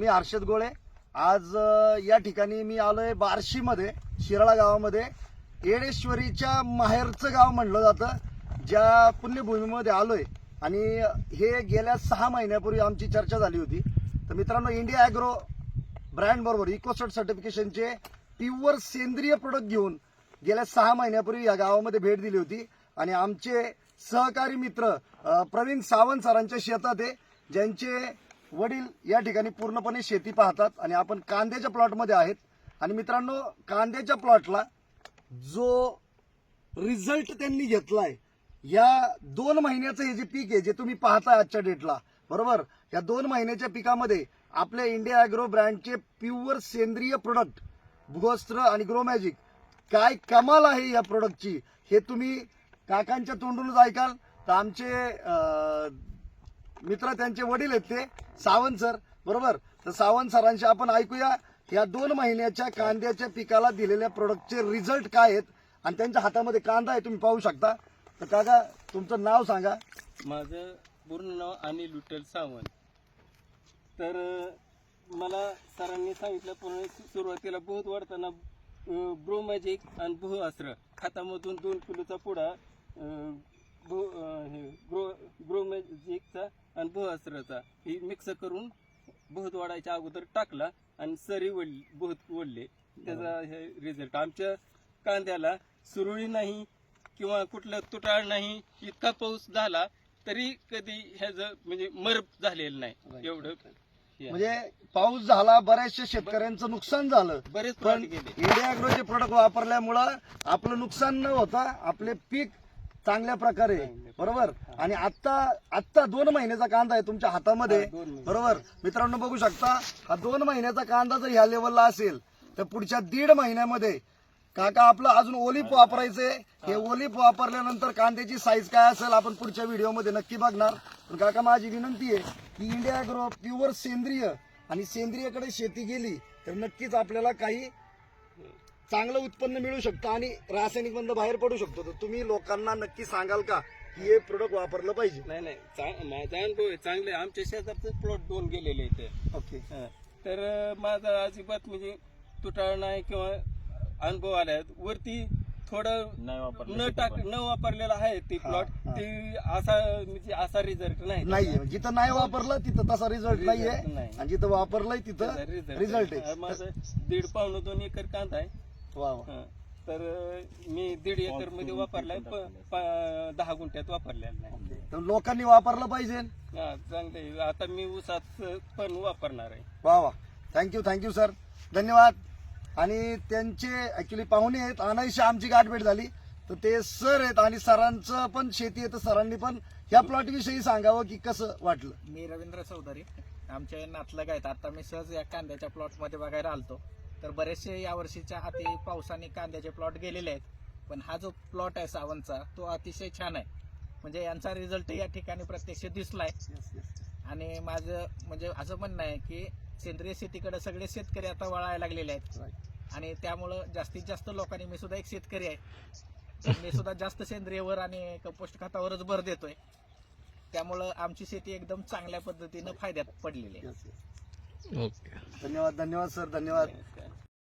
मी हर्षद गोळे. आज या ठिकाणी मी आलोय बार्शीमध्ये शिराळा गावामध्ये. येडेश्वरीच्या माहेरचं गाव म्हणलं जातं ज्या पुण्यभूमीमध्ये आलोय. आणि हे गेल्या सहा महिन्यापूर्वी आमची चर्चा झाली होती. तर मित्रांनो इंडिया ॲग्रो ब्रँड बरोबर सर्टिफिकेशनचे प्युअर सेंद्रिय प्रोडक्ट घेऊन गेल्या सहा महिन्यापूर्वी या गावामध्ये भेट दिली होती. आणि आमचे सहकारी मित्र प्रवीण सावंत सरांच्या शेतात आहे ज्यांचे वडील या ठिकाणी पूर्णपणे शेती पाहतात आणि आपण कांद्याच्या प्लॉटमध्ये आहेत. आणि मित्रांनो कांद्याच्या प्लॉटला जो रिझल्ट त्यांनी घेतलाय या दोन महिन्याचं हे जे पीक आहे जे तुम्ही पाहता आजच्या डेटला बरोबर? या दोन महिन्याच्या पिकामध्ये आपल्या इंडिया अॅग्रो ब्रँडचे प्युअर सेंद्रिय प्रोडक्ट भूगोस्त्र आणि ग्रो मॅजिक काय कमाल आहे या प्रोडक्टची हे तुम्ही काकांच्या तोंडूनच ऐकाल. तर आमचे मित्र त्यांचे वडील आहेत ते. सावंत सर बरोबर? तर सावंत सरांशी आपण ऐकूया. या दोन महिन्याच्या कांद्याच्या पिकाला दिलेल्या प्रोडक्टचे रिझल्ट काय आहेत? आणि त्यांच्या हातामध्ये कांदा आहे तुम्ही पाहू शकता. तर काका तुमचं नाव सांगा. माझं पूर्ण नाव अनिल विठ्ठल सावंत. तर मला सरांनी सांगितलं पूर्ण सुरुवातीला बहुत वाढताना ब्रो मॅजिक आणि भू अस्त्र खतामधून दोन किलोचा पुडा ब्रो हे ग्रो अस्त्राचा ही मिक्स करून बहुत वाढायच्या अगोदर टाकला आणि सरी वडली बहुत वडले त्याचा हे रिझल्ट आमच्या कांद्याला सुरळी नाही किंवा कुठलं तुटाळ नाही इतका पाऊस झाला तरी कधी ह्याचं म्हणजे मर झालेलं नाही. एवढं. म्हणजे पाऊस झाला बऱ्याचशा शेतकऱ्यांचं नुकसान झालं. बरेच पण इंडिया अॅग्रोचे प्रोडक्ट वापरल्यामुळं आपलं नुकसान न होता आपले पीक चांगल्या प्रकारे बरोबर? आणि आता आत्ता दोन महिन्याचा कांदा आहे तुमच्या हातामध्ये. बरोबर? मित्रांनो बघू शकता हा दोन महिन्याचा कांदा जर ह्या लेवलला असेल तर पुढच्या दीड महिन्यामध्ये काका आपलं अजून ओलिप वापरायचंय हे ओलिप वापरल्यानंतर कांद्याची साईज काय असेल आपण पुढच्या व्हिडिओमध्ये नक्की बघणार. पण काका माझी विनंती आहे की इंडिया अॅग्रो प्युअर सेंद्रिय आणि सेंद्रियकडे शेती गेली तर नक्कीच आपल्याला काही चांगलं उत्पन्न मिळू शकतं आणि रासायनिक बंद बाहेर पडू शकतो. तर तुम्ही लोकांना नक्की सांगाल का की हे प्रोडक्ट वापरलं पाहिजे? नाही नाही. चा- माझा अनुभव आहे चांगले आमच्या शेजारचे प्लॉट दोन गेलेले इथे. ओके. हा. तर अं, माझा अजिबात म्हणजे तुटाळ नाही किंवा अनुभव आलाय वरती थोडं न टाक न वापरलेला आहे ते प्लॉट हा. ते असा म्हणजे असा रिझल्ट नाही. नाहीये. जिथं नाही वापरलं तिथं तसा रिझल्ट नाहीये. Result नाही. आणि जिथं वापरलंय तिथं रिझल्ट आहे. आहे. माझं दीड पावणे दोन एकर कांदा आहे. वा वा. हा. तर मी दीड एकरमध्ये वापरलाय प- प- दहा गुंठ्यात वापरलेला नाही. तर लोकांनी वापरलं पाहिजे. हा चांगले आता मी ऊसात पण वापरणार आहे. वा वा. थँक्यू थँक्यू सर धन्यवाद. आणि त्यांचे ऍक्च्युली पाहुणे आहेत. अनायशी आमची गाठभेट झाली. तर ते सर आहेत आणि सरांचं पण शेती आहे तर सरांनी पण ह्या प्लॉट विषयी सांगावं की कसं वाटलं. मी रवींद्र चौधरी. आमच्या नातलग आहेत. आता मी सहज या कांद्याच्या प्लॉटमध्ये बघायला आलतो. तर बरेचसे या वर्षीच्या अति पावसाने कांद्याचे प्लॉट गेलेले आहेत. पण हा जो प्लॉट आहे सावंतचा तो अतिशय छान आहे. म्हणजे यांचा रिझल्ट या ठिकाणी प्रत्यक्ष दिसलाय. आणि माझं म्हणजे असं म्हणणं आहे की सेंद्रिय शेतीकडे सगळे शेतकरी आता वळायला लागलेले आहेत. आणि त्यामुळं जास्तीत जास्त लोकांनी मी सुद्धा एक शेतकरी आहे. मी सुद्धा जास्त सेंद्रियवर आणि कंपोस्ट खतावरच भर देतोय. त्यामुळं आमची शेती एकदम चांगल्या पद्धतीनं फायद्यात पडलेली आहे. धन्यवाद धन्यवाद सर धन्यवाद.